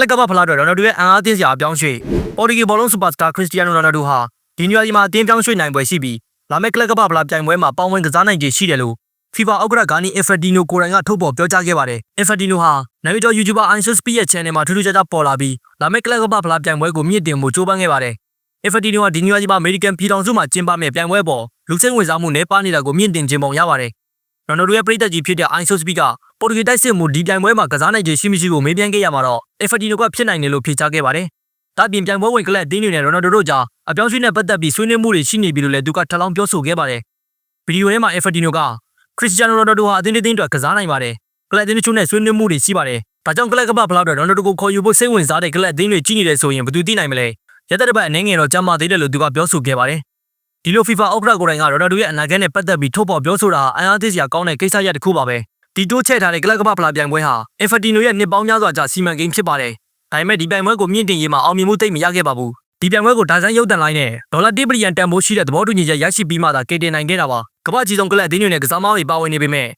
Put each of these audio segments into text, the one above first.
လက်ကမ္ဘာဖလားအတွက်ရိုနယ်ဒိုရဲ့အန်အားသင်းစရာအပြောင်းရွှေ့ပေါ်တူဂီဘောလုံးစူပါစတာခရစ္စတီယာနိုရိုနယ်ဒိုဟာဒီညရီမှာအတင်းပြောင်းရွှေ့နိုင်ပွဲရှိပြီးလာမယ့်ကလက်ကမ္ဘာဖလားပြိုင်ပွဲမှာပေါင်းဝင်ကစားနိုင်ခြေရှိတယ်လို့ FIFA ဥက္ကဋ္ဌဂါနီအင်ဖက်တီနိုကိုရိုင်ကထုတ်ဖော်ပြောကြားခဲ့ပါတယ်အင်ဖက်တီနိုဟာနိုင်ကျော် YouTuber ISSP ရဲ့ channel မှာထူးထူးခြားခြားပေါ်လာပြီးလာမယ့်ကလက်ကမ္ဘာဖလားပြိုင်ပွဲကိုမြင့်တင်မှုကြိုးပမ်းခဲ့ပါတယ် အင်ဖက်တီနိုဟာဒီညရီမှာအမေရိကန်ပြည်ထောင်စုမှာကျင်းပမယ့်ပြိုင်ပွဲပေါ်လူစိတ်ဝင်စားမှုနဲ့ပါနေတာကိုမြင့်တင်ခြင်းပုံရပါတယ် ရိုနယ်ဒိုရဲ့ပရိသတ်ကြီးဖြစ်တဲ့ ISSP ကပေါ်တူဂီတိုက်စစ်မှုဒီပြိုင်ပွဲမှာကစားနိုင်ခြေရှိမရှိကိုမေးမြန်းခဲ့ရမှာတော့အင်ဖက်တီနိုကဖြစ်နိုင်တယ်လို့ဖြေကြားခဲ့ပါတယ်။ဒါ့အပြင်ပြိုင်ပွဲဝင်ကလပ်အသင်းတွေနဲ့ရိုနယ်ဒိုတို့ကြားအပြောင်းအရွှေ့နဲ့ပတ်သက်ပြီးဆွေးနွေးမှုတွေရှိနေပြီလို့လည်းသူကထပ်လောင်းပြောဆိုခဲ့ပါတယ်။ဗီဒီယိုထဲမှာအင်ဖက်တီနိုကခရစ္စတီယာနိုရိုနယ်ဒိုဟာအသင်းတစ်သင်းအတွက်ကစားနိုင်ပါတယ်။ကလပ်အသင်းတချို့နဲ့ဆွေးနွေးမှုတွေရှိပါတယ်။ဒါကြောင့်ကလပ်ကမ္ဘာဖလားအတွက်ရိုနယ်ဒိုကိုခေါ်ယူဖို့စိတ်ဝင်စားတဲ့ကလပ်အသင်းတွေကြီးနေတယ်ဆိုရင်ဘယ်သူသိနိုင်မလဲ။ရသက်တစ်ပတ်အနေငယ်တော့ကြမ်းမာသေးတယ်လို့သူကပြောဆိုခဲ့ပါတယ်။ ဒီလို FIFA ဥက္ကဋ္ဌကိုယ်တိုင်ကရိုနယ်ဒိုရဲ့အနာဂတ်နဲ့ပတ်သက်ပြီးထုတ်ဖော်ပြောဆိုတာဟာအံ့အားသစ်စရာကောင်းတဲ့ကိစ္စရပ်တစ်ခုပါပဲ။ဒီတိုးချဲ့ထားတဲ့ကလပ်ကမ္ဘာဖလားပြိုင်ပွဲဟာအင်ဖက်တီနိုရဲ့နှစ်ပေါင်းများစွာကြာစီမံကိန်းဖြစ်ပါတယ်။ဒါပေမဲ့ဒီပြိုင်ပွဲကိုမြင့်တင်ရေးမှာအောင်မြင်မှုသိပ်မရခဲ့ပါဘူး။ဒီပြိုင်ပွဲကိုဒါဇန်ရုပ်တံလိုင်းနဲ့ဒေါ်လာ1ဘီလီယံတန်ဖိုးရှိတဲ့သဘောတူညီချက်ရရှိပြီးမှသာကယ်တင်နိုင်ခဲ့တာပါ။ကမ္ဘာကြီးဆုံးကလပ်အသင်းတွေနဲ့ကစားသမားတွေပါဝင်နေပေမဲ့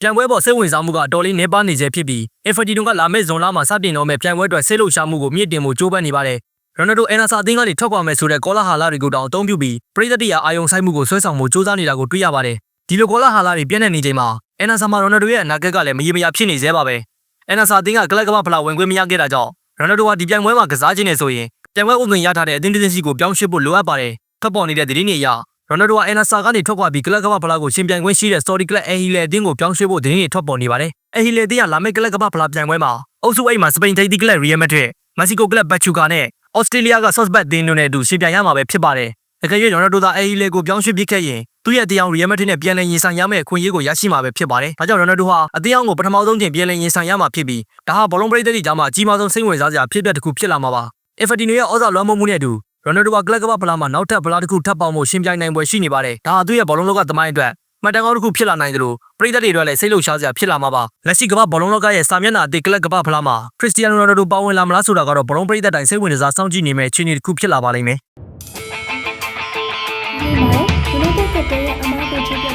ပြိုင်ပွဲပေါ်စိတ်ဝင်စားမှုကအတော်လေးနှဲပါနေစေဖြစ်ပြီးအင်ဖက်တီနိုကလာမယ့်ဇွန်လမှာစတင်တော့မယ့်ပြိုင်ပွဲအတွက်စိတ်လှုပ်ရှားမှုကိုမြင့်တင်မှုကြိုးပမ်းနေပါတယ်။ ရိုနယ်ဒိုအန်နာဆာအသင်းကနေထွက်ခွာမယ်ဆိုတဲ့ကောလာဟာလာတွေကိုတောင်အသုံးပြုပြီးပရိသတ်တရအာယုံဆိုင်မှုကိုဆွဲဆောင်မှုစ조사နေတာကိုတွေ့ရပါတယ်။ဒီလိုကောလာဟာလာတွေပြည့်နေနေချိန်မှာအန်နာဆာမှာရိုနယ်ဒိုရဲ့အနာဂတ်ကလည်းမရေမရာဖြစ်နေသေးပါပဲ။အန်နာဆာအသင်းကကလပ်ကမ္ဘာဖလားဝင်ခွင့်မရခဲ့တာကြောင့်ရိုနယ်ဒိုဟာဒီပြိုင်ပွဲမှာကစားခြင်းနဲ့ဆိုရင်ပြိုင်ပွဲဥပဒေရထားတဲ့အသင်းတစ်သင်းစီကိုပြောင်းရွှေ့ဖို့လိုအပ်ပါတယ်။ထပ်ပေါ်နေတဲ့သတင်းတွေအရရိုနယ်ဒိုဟာအန်နာဆာကနေထွက်ခွာပြီးကလပ်ကမ္ဘာဖလားကိုရှင်ပြိုင်ခွင့်ရှိတဲ့ Saudi Club အဟီလေအသင်းကိုပြောင်းရွှေ့ဖို့သတင်းတွေထွက်ပေါ်နေပါတယ်။အဟီလေအသင်းကလာမယ့်ကလပ်ကမ္ဘာဖလားပြိုင်ပွဲမှာအုပ်စုအိတ်မှာစပိန်ထိပ်သီးကလပ်ရီယယ်မက်ဒရစ်မက္ဆီကိုကလပ်ဘတ်ချူကာနဲ့ ဩစတြေးလျက Softbat အသင်းတို့နဲ့အတူရှင်ပြိုင်ရမှာပဲဖြစ်ပါတယ်။အကယ်၍ရိုနယ်ဒိုသာအဟီလေကိုပြောင်းရွှေ့ပစ်ခဲ့ရင်သူ့ရဲ့တရားရီယယ်မက်ဒရစ်နဲ့ပြန်လည်ရင်ဆိုင်ရမယ့်အခွင့်အရေးကိုရရှိမှာပဲဖြစ်ပါတယ်။ဒါကြောင့်ရိုနယ်ဒိုဟာအသင်းအောင်ကိုပထမဆုံးချိန်ပြန်လည်ရင်ဆိုင်ရမှာဖြစ်ပြီးဒါဟာဘောလုံးပရိသတ်တွေကြားမှာအကြီးမားဆုံးစိတ်ဝင်စားစရာဖြစ်ပျက်တစ်ခုဖြစ်လာမှာပါ။ Infantino ရဲ့ဩဇာလွှမ်းမိုးမှုနဲ့အတူရိုနယ်ဒိုကကလပ်ကမ္ဘာဖလားမှာနောက်ထပ်ဖလားတစ်ခုထပ်ပေါင်းဖို့ရှင်ပြိုင်နိုင်ပွဲရှိနေပါတယ်။ဒါဟာသူ့ရဲ့ဘောလုံးလောကသမိုင်းအတွက် မှတ်တမ်းကောင်းတစ်ခုဖြစ်လာနိုင်တယ်လို့ပရိသတ်တွေအတွက်လည်းစိတ်လှုပ်ရှားစရာဖြစ်လာမှာပါ။လက်ရှိကမ္ဘာဘောလုံးလောကရဲ့စာမျက်နှာအသစ်ကလပ်ကမ္ဘာဖလားမှာခရစ္စတီယာနိုရိုနယ်ဒိုပါဝင်လာမလားဆိုတာကတော့ဘောလုံးပရိသတ်တိုင်းစိတ်ဝင်စားစောင့်ကြည့်နေမယ့်အခြေအနေတစ်ခုဖြစ်လာပါလိမ့်မယ်။ဒီမှာဘလို့တက်တဲ့ရဲ့အမားကို